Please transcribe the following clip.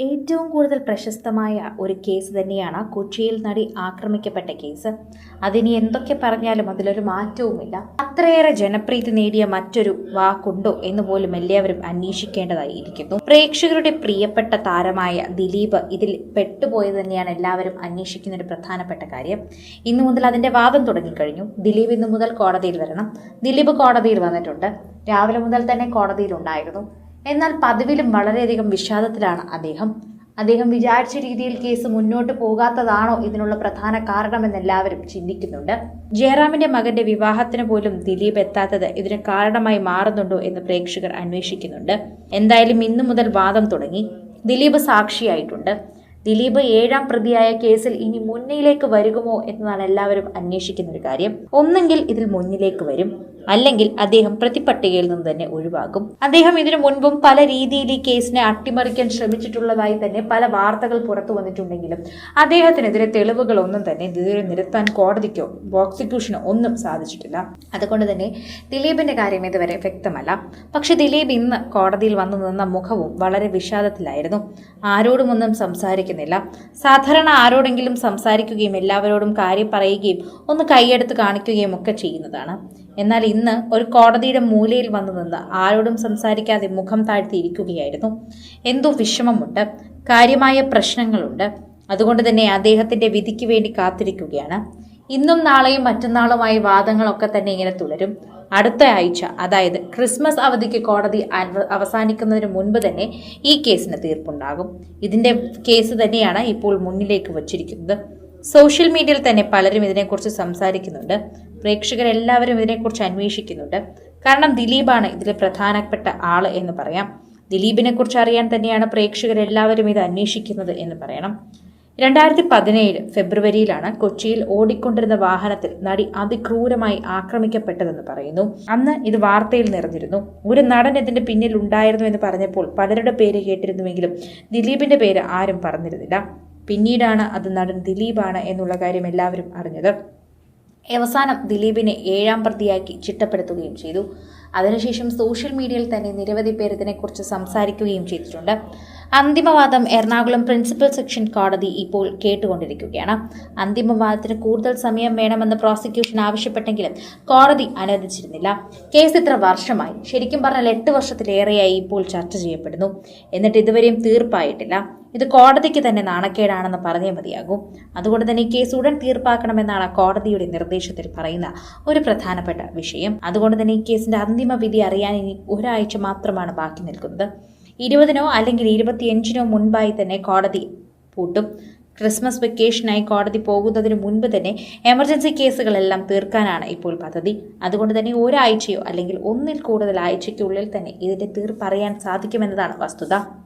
ഏറ്റവും കൂടുതൽ പ്രശസ്തമായ ഒരു കേസ് തന്നെയാണ് കൊച്ചിയിൽ നടി ആക്രമിക്കപ്പെട്ട കേസ്. അതിനി എന്തൊക്കെ പറഞ്ഞാലും അതിലൊരു മാറ്റവുമില്ല. അത്രയേറെ ജനപ്രീതി നേടിയ മറ്റൊരു വാക്കുണ്ടോ എന്ന് പോലും എല്ലാവരും അന്വേഷിക്കേണ്ടതായിരിക്കുന്നു. പ്രേക്ഷകരുടെ പ്രിയപ്പെട്ട താരമായ ദിലീപ് ഇതിൽ പെട്ടുപോയത് തന്നെയാണ് എല്ലാവരും അന്വേഷിക്കുന്ന ഒരു പ്രധാനപ്പെട്ട കാര്യം. ഇന്നു മുതൽ അതിന്റെ വാദം തുടങ്ങിക്കഴിഞ്ഞു. ദിലീപ് ഇന്നു മുതൽ കോടതിയിൽ വരണം. ദിലീപ് കോടതിയിൽ വന്നിട്ടുണ്ട്. രാവിലെ മുതൽ തന്നെ കോടതിയിൽ ഉണ്ടായിരുന്നു. എന്നാൽ പതിവിലും വളരെയധികം വിഷാദത്തിലാണ് അദ്ദേഹം. അദ്ദേഹം വിചാരിച്ച രീതിയിൽ കേസ് മുന്നോട്ട് പോകാത്തതാണോ ഇതിനുള്ള പ്രധാന കാരണമെന്ന് എല്ലാവരും ചിന്തിക്കുന്നുണ്ട്. ജയറാമിന്റെ മകന്റെ വിവാഹത്തിന് പോലും ദിലീപ് എത്താത്തത് ഇതിന് കാരണമായി മാറുന്നുണ്ടോ എന്ന് പ്രേക്ഷകർ അന്വേഷിക്കുന്നുണ്ട്. എന്തായാലും ഇന്നു മുതൽ വാദം തുടങ്ങി. ദിലീപ് സാക്ഷിയായിട്ടുണ്ട്. ദിലീപ് ഏഴാം പ്രതിയായ കേസിൽ ഇനി മുന്നിലേക്ക് വരുമോ എന്നതാണ് എല്ലാവരും അന്വേഷിക്കുന്ന ഒരു കാര്യം. ഒന്നെങ്കിൽ ഇതിൽ മുന്നിലേക്ക് വരും. അല്ലെങ്കിൽ അദ്ദേഹം പ്രതിപട്ടികയിൽ നിന്ന് തന്നെ ഒഴിവാകും. അദ്ദേഹം ഇതിനു മുൻപും പല രീതിയിൽ ഈ കേസിനെ അട്ടിമറിക്കാൻ ശ്രമിച്ചിട്ടുള്ളതായി തന്നെ പല വാർത്തകൾ പുറത്തു വന്നിട്ടുണ്ടെങ്കിലും അദ്ദേഹത്തിനെതിരെ തെളിവുകളൊന്നും തന്നെ ഇതുവരെ നിരത്താൻ കോടതിക്കോ പ്രോസിക്യൂഷനോ ഒന്നും സാധിച്ചിട്ടില്ല. അതുകൊണ്ട് തന്നെ ദിലീപിന്റെ കാര്യം ഇതുവരെ വ്യക്തമല്ല. പക്ഷെ ദിലീപ് ഇന്ന് കോടതിയിൽ വന്നു നിന്ന മുഖവും വളരെ വിഷാദത്തിലായിരുന്നു. ആരോടും ഒന്നും സംസാരിക്കുന്നില്ല. സാധാരണ ആരോടെങ്കിലും സംസാരിക്കുകയും എല്ലാവരോടും കാര്യം പറയുകയും ഒന്ന് കൈയെടുത്ത് കാണിക്കുകയും ഒക്കെ ചെയ്യുന്നതാണ്. എന്നാൽ ഇന്ന് ഒരു കോടതിയുടെ മൂലയിൽ വന്നു നിന്ന് ആരോടും സംസാരിക്കാതെ മുഖം താഴ്ത്തിയിരിക്കുകയായിരുന്നു. എന്തോ വിഷമമുണ്ട് കാര്യമായ പ്രശ്നങ്ങളുണ്ട്. അതുകൊണ്ട് തന്നെ അദ്ദേഹത്തിന്റെ വിധിക്ക് വേണ്ടി കാത്തിരിക്കുകയാണ്. ഇന്നും നാളെയും മറ്റന്നാളുമായി വാദങ്ങളൊക്കെ തന്നെ ഇങ്ങനെ തുടരും. അടുത്ത ആഴ്ച അതായത് ക്രിസ്മസ് അവധിക്ക് കോടതി അവസാനിക്കുന്നതിന് മുൻപ് തന്നെ ഈ കേസിന് തീർപ്പുണ്ടാകും. ഇതിന്റെ കേസ് തന്നെയാണ് ഇപ്പോൾ മുന്നിലേക്ക് വച്ചിരിക്കുന്നത്. സോഷ്യൽ മീഡിയയിൽ തന്നെ പലരും ഇതിനെക്കുറിച്ച് സംസാരിക്കുന്നുണ്ട്. പ്രേക്ഷകരെല്ലാവരും ഇതിനെക്കുറിച്ച് അന്വേഷിക്കുന്നുണ്ട്. കാരണം ദിലീപാണ് ഇതിലെ പ്രധാനപ്പെട്ട ആൾ എന്ന് പറയാം. ദിലീപിനെ കുറിച്ച് അറിയാൻ തന്നെയാണ് പ്രേക്ഷകരെല്ലാവരും ഇത് അന്വേഷിക്കുന്നത് എന്ന് പറയണം. രണ്ടായിരത്തി പതിനേഴ് ഫെബ്രുവരിയിലാണ് കൊച്ചിയിൽ ഓടിക്കൊണ്ടിരുന്ന വാഹനത്തിൽ നടി അതിക്രൂരമായി ആക്രമിക്കപ്പെട്ടതെന്ന് പറയുന്നു. അന്ന് ഇത് വാർത്തയിൽ നിറഞ്ഞിരുന്നു. ഒരു നടൻ ഇതിന്റെ പിന്നിൽ ഉണ്ടായിരുന്നു എന്ന് പറഞ്ഞപ്പോൾ പലരുടെ പേര് കേട്ടിരുന്നുവെങ്കിലും ദിലീപിന്റെ പേര് ആരും പറഞ്ഞിരുന്നില്ല. പിന്നീടാണ് അത് നടൻ ദിലീപാണ് എന്നുള്ള കാര്യം എല്ലാവരും അറിഞ്ഞത്. അവസാനം ദിലീപിനെ ഏഴാം പ്രതിയാക്കി ചിട്ടപ്പെടുത്തുകയും ചെയ്തു. അതിനുശേഷം സോഷ്യൽ മീഡിയയിൽ തന്നെ നിരവധി പേർ ഇതിനെക്കുറിച്ച് സംസാരിക്കുകയും ചെയ്തിട്ടുണ്ട്. അന്തിമവാദം എറണാകുളം പ്രിൻസിപ്പൽ സെക്ഷൻ കോടതി ഇപ്പോൾ കേട്ടുകൊണ്ടിരിക്കുകയാണ്. അന്തിമവാദത്തിന് കൂടുതൽ സമയം വേണമെന്ന് പ്രോസിക്യൂഷൻ ആവശ്യപ്പെട്ടെങ്കിലും കോടതി അനുവദിച്ചിരുന്നില്ല. കേസ് ഇത്ര വർഷമായി. ശരിക്കും പറഞ്ഞാൽ എട്ട് വർഷത്തിലേറെയായി ഇപ്പോൾ ചർച്ച ചെയ്യപ്പെടുന്നു. എന്നിട്ട് ഇതുവരെയും തീർപ്പായിട്ടില്ല. ഇത് കോടതിക്ക് തന്നെ നാണക്കേടാണെന്ന് പറഞ്ഞേ മതിയാകും. അതുകൊണ്ട് തന്നെ കേസ് ഉടൻ തീർപ്പാക്കണമെന്നാണ് കോടതിയുടെ നിർദ്ദേശത്തിൽ പറയുന്ന ഒരു പ്രധാനപ്പെട്ട വിഷയം. അതുകൊണ്ട് തന്നെ ഈ കേസിന്റെ അന്തിമ വിധി അറിയാൻ ഇനി ഒരാഴ്ച മാത്രമാണ് ബാക്കി നിൽക്കുന്നത്. ഇരുപതിനോ അല്ലെങ്കിൽ ഇരുപത്തിയഞ്ചിനോ മുൻപായി തന്നെ കോടതി പൂട്ടും. ക്രിസ്മസ് വെക്കേഷനായി കോടതി പോകുന്നതിന് മുൻപ് തന്നെ എമർജൻസി കേസുകളെല്ലാം തീർക്കാനാണ് ഇപ്പോൾ പദ്ധതി. അതുകൊണ്ട് തന്നെ ഒരാഴ്ചയോ അല്ലെങ്കിൽ ഒന്നിൽ കൂടുതൽ ആഴ്ചയ്ക്കുള്ളിൽ തന്നെ ഇതിന്റെ തീർപ്പറിയാൻ സാധിക്കുമെന്നതാണ് വസ്തുത.